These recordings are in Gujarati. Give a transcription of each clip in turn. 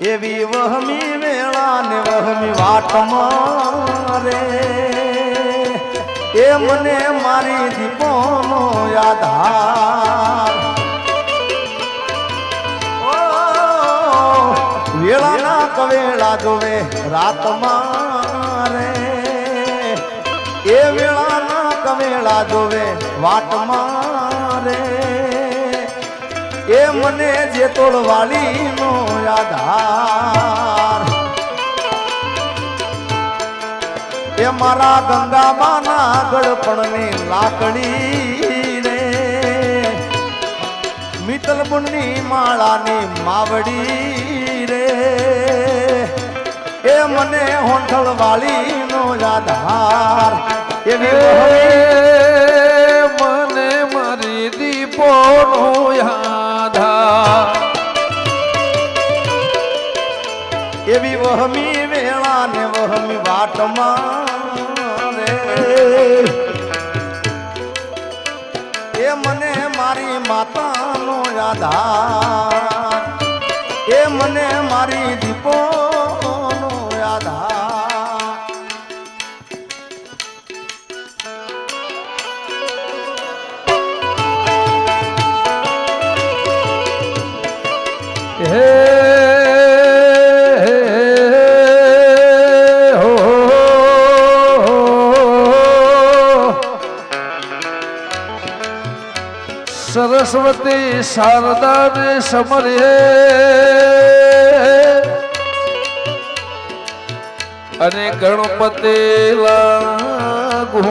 એવી વહમી વેળા ને વહમી વાટમાં રે. એ મને મારી દીપોનો આધાર વેળાના કવેળા જોવે રાતમાં રે. એ વેળાના કવેળા જોવે વાટમાં રે. એ મને જે તોડવાળીનો આધાર એ મારા ગંગાબાના ગળપણની લાકડી રે. મિતલબુની માળાની માવડી રે. એ મને હોંઠળ વાળીનો આધાર એવી મને મારી દીપોનો યાદા એવી વહમી વેળા ને વહમી વાટમાં એ મને મારી માતાનો આધાર સરસ્વતી શારદા ને સમરે અને ગણપતિ લાગુ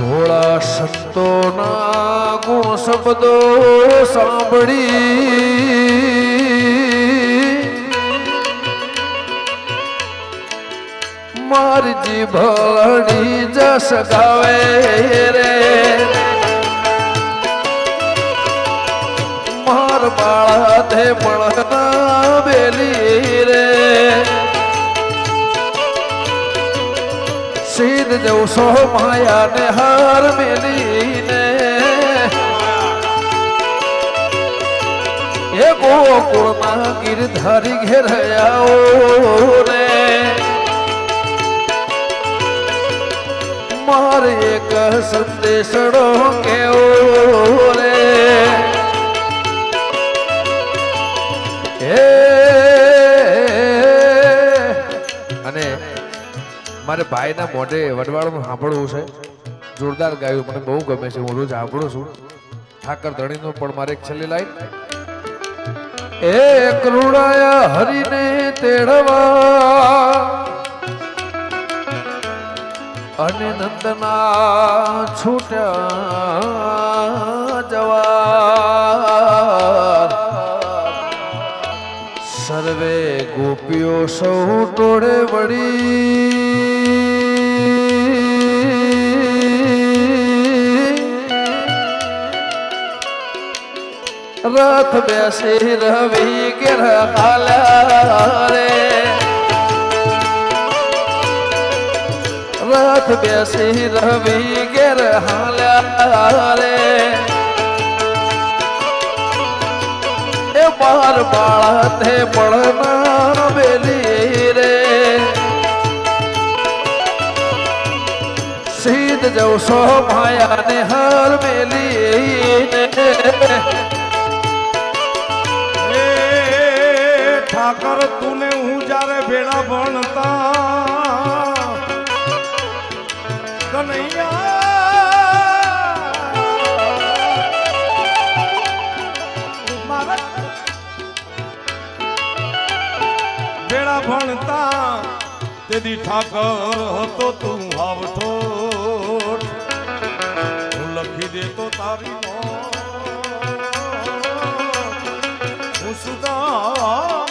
ભોળા સંતોના ગુણ શબ્દો સાંભળી મારી જીભડી જસ ગાવે રે. માર બાળા તે પણ બેલી રે. સીધ જવ સો માયા ને હાર મેલીને એ ગોકુળમાં ગીરધારી ઘેર આવો રે. મારે એક સંદેશડો કેવો રે? હે, અને મારે ભાઈના મોઢે વડવાળનું સાંભળવું છે. જોરદાર ગાયું, મને બહુ ગમે છે, હું રોજ સાંભળું છું. ઠાકર ધણીનો પણ મારે એક છેલ્લી લાઈન. એ કરુણાયા હરીને તેડવા અને નંદના છૂટ્યા જવા. સર્વે ગોપીઓ સૌ ટોળે વળી. રથ બેસી રવિ હાલ્યા રે. રથ બેસી રવિ ઘેર હાલ્યા રે એ બાર બાળા તે પડના બેલી રે. સીધ જવ સો માયા ને. હાર મેલી ઠાકર તું ને હું જ્યારે ભેળા ભણતા ભણતા તેદી ઠાકર હતો તું આવઠો હું લખી દેતો તારી. હું સુદામો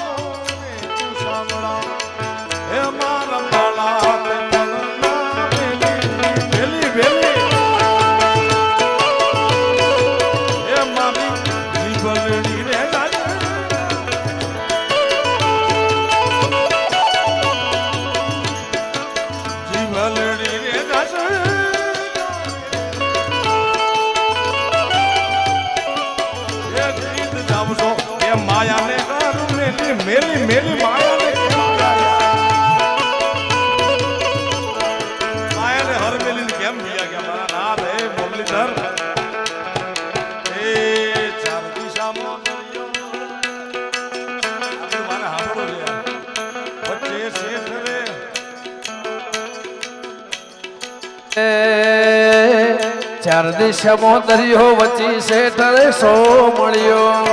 ચાર દિશામાં દરિયો વચી શેઠ રે સો મળ્યો?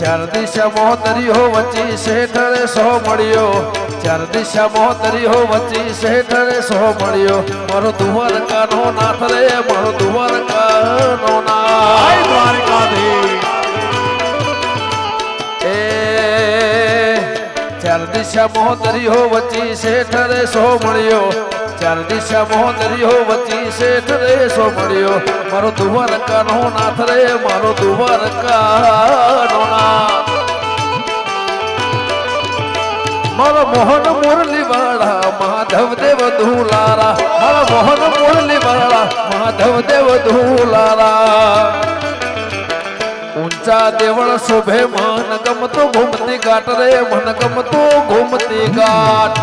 ચાર દિશામાં દરિયો વચી શેઠરે સો મળ્યો? ચાર દિશામાં દરિયો વચી શેઠરે સો મળ્યો? મારો દુવાર કાનો નાથ રે, મારો દુવાર કાનો નાથ દ્વારકાધીશ. ચાર દિશામાં દરિયો વચ્ચી શેઠ રે સો મળ્યો. ચાર દિશામાં દરિયો વચ્ચી શેઠ રે સો મળ્યો. મારો દુવાર કાનો નાથ રે, મારો દુવાર કાનો નાથ. મારો મોહન મુરલી વાળા માધવ દેવ ધુલારા મારો મોહન મુરલી વાળા માધવ દેવ ધુલારા ઊંચા દેવળ શોભે, મન ગમતો ઘૂમતી ગાટ રે, મન ગમતો ઘૂમતી ગાટ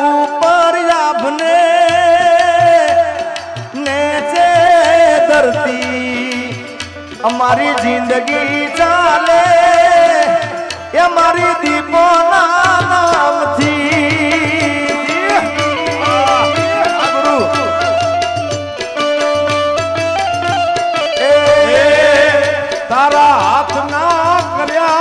ઉપર આભને નેચે ધરતી, અમારી જિંદગી ચાલે. એ મારી દીપોના તારા હાથ કર્યા.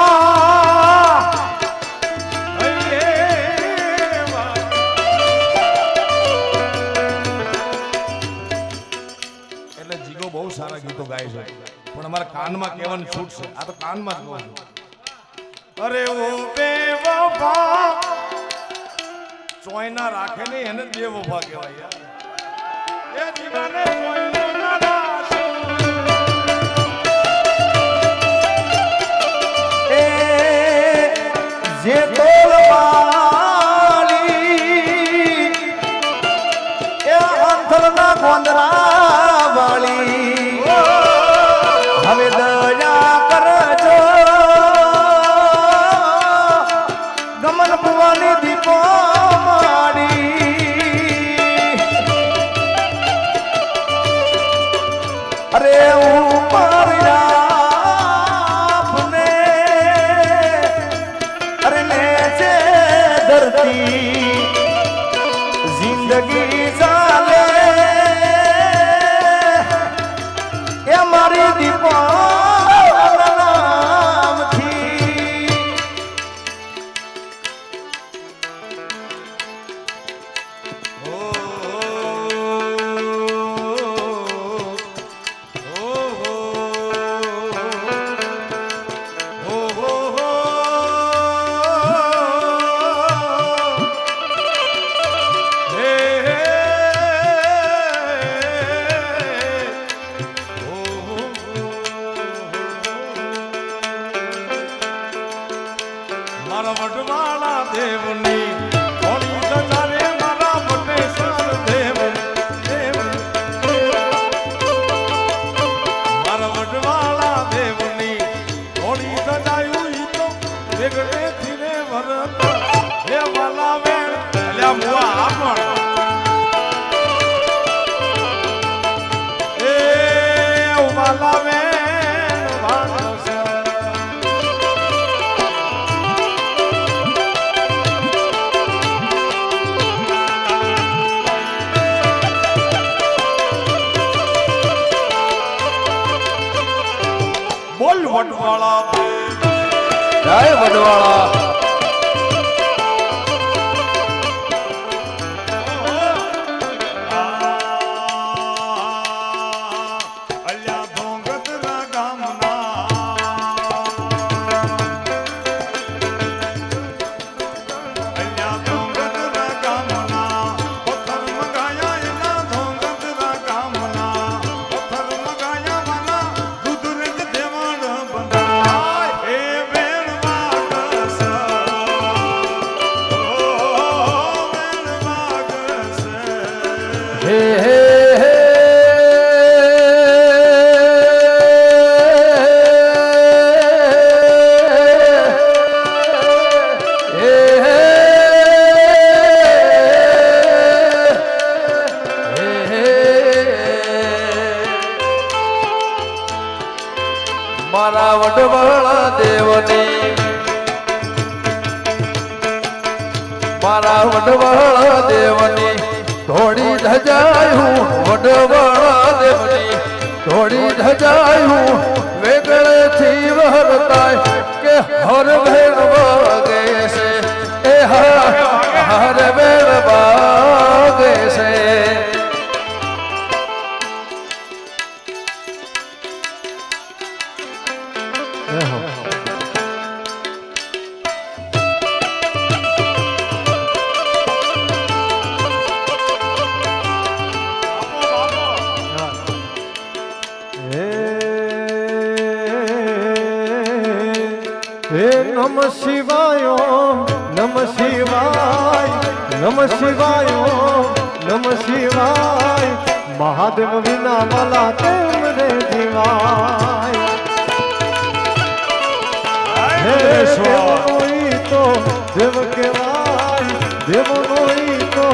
એટલે જીગો બહુ સારા ગીતો ગાય છે. પણ અમારા કાનમાં કહેવાની છૂટ છે આ તો કાનમાં જ કહું છું. અરે ઓ બે વફા. ચોયના રાખે ને એને બે વફા કહેવાય એ જીવાને ચોયનો ના મારી આપણ એ વાલા વેણ બોલ વડવાળા. જય વડવાળા. હે હે નમ શિવાય નમ શિવાય નમ શિવાય નમ શિવાય મહાદેવ વિના વાલા તેમ રે જીવાય ઈ તો દેવ કેવાય દેવનો ઈ તો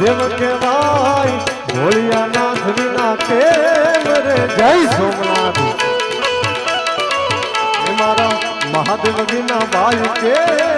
દેવ કેવાય ભોળિયાનાથ વિના કેમ રે? જય સોમનાથ. મારા મહાદેવ વિના બાય કેમ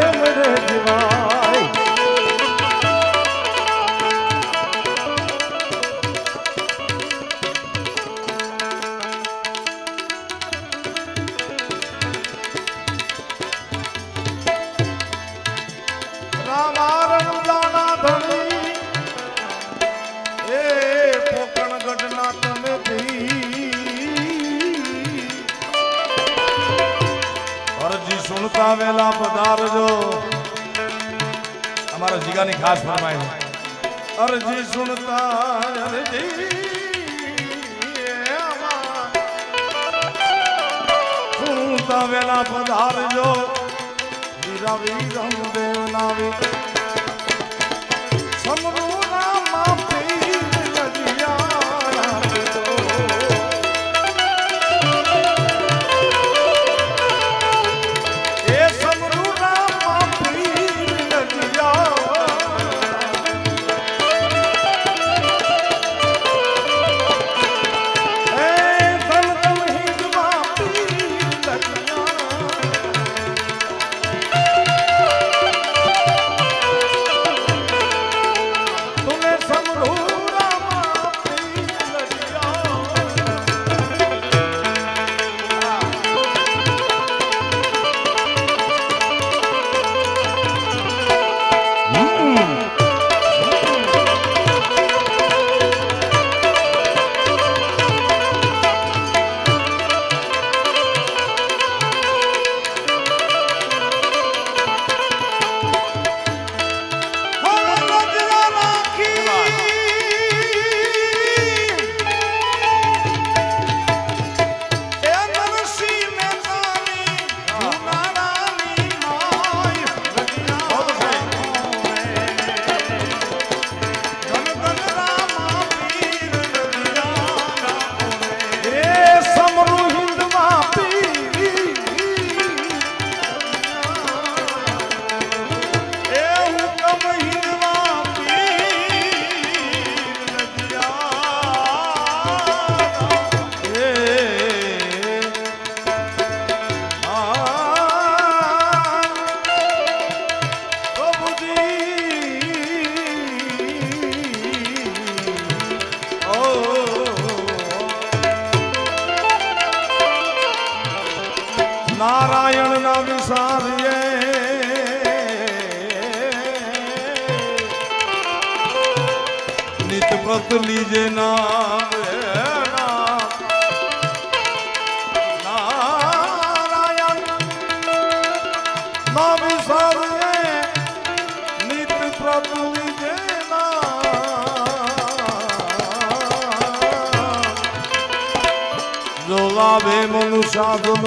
વેલા પધારજો. અમારા જીગાની ખાસ ફરમાઈ અરજી સુનતા અરજી સુનતા વેલા પધારજો. વીરા વીરમ દેવ નાવી. વ્રત લીજે નામ નારાયણ ના વિસારીએ નિત વ્રત લીજે નામ જો લાભે મનુ સાધન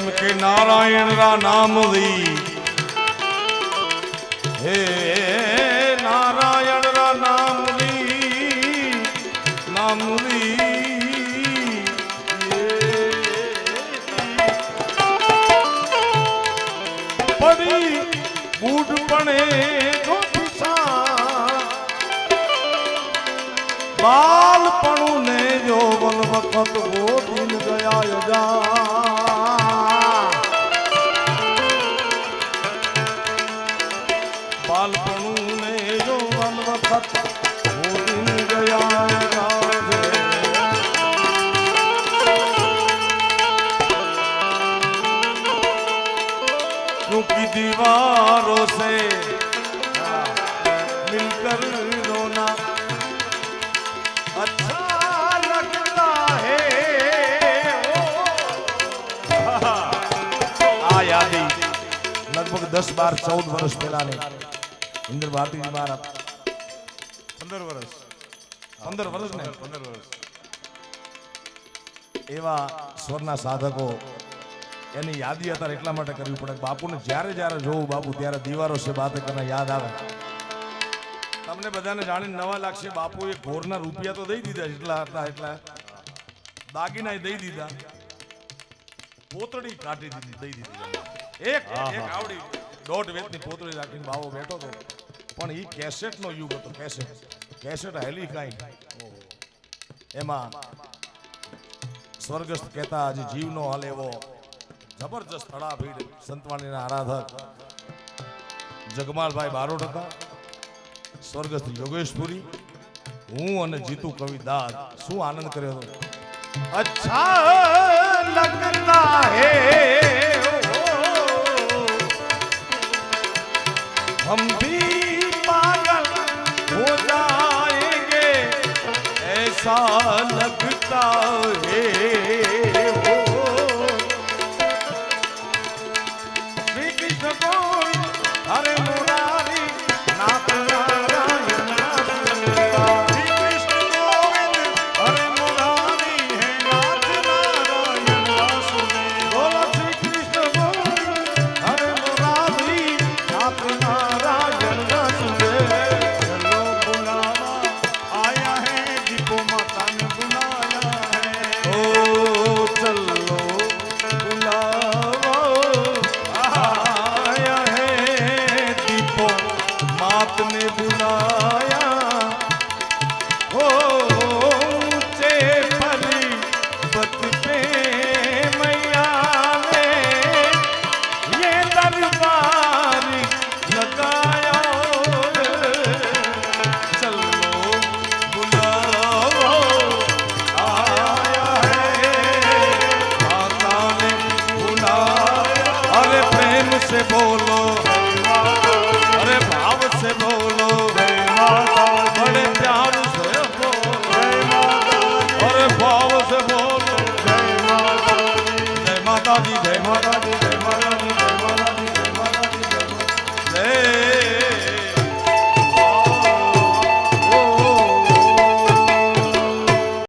નારાયણ રા નામ દી હે નારાયણ રા નામ દી નામ દી પડી બૂઢ પણે જો બાલપણું ને જોવન વખત ગોઠીન ગયા યજા ભારતીજી મહારાજ પંદર વર્ષ. પંદર વર્ષ ને? પંદર વર્ષ. એવા સ્વરના સાધકો એની યાદી અત્યારે એટલા માટે કરવી પડે બાપુને જ્યારે જ્યારે જોવું બાપુ ત્યારે દીવારો છે બાત કરને યાદ આવે. તમને બધાને જાણીને નવા લાગશે બાપુએ ઘોરના રૂપિયા તો દઈ દીધા એટલા હતા એટલા. દાગીના દઈ દીધા. પોતળી કાઢી દીધી દઈ દીધી. એક એક આવડી. દોઢ વેતની પોતળી રાખીને બાવો બેઠો હતો પણ એ કેસેટનો યુગ હતો કેસેટ કેસેટ હેલી કાંઈ એમાં સ્વર્ગસ્થ કહેતા આજે જીવનો હાલ એવો જબરજસ્ત તળાભીડ સંતવાણીના આરાધક જગમાલભાઈ બારોટ હતા સ્વર્ગસ્થ યોગેશપુરી હું અને જીતુ કવિ દાદ શું આનંદ કર્યો હતો અચ્છા લગતા હે हम भी ऐसा लगता है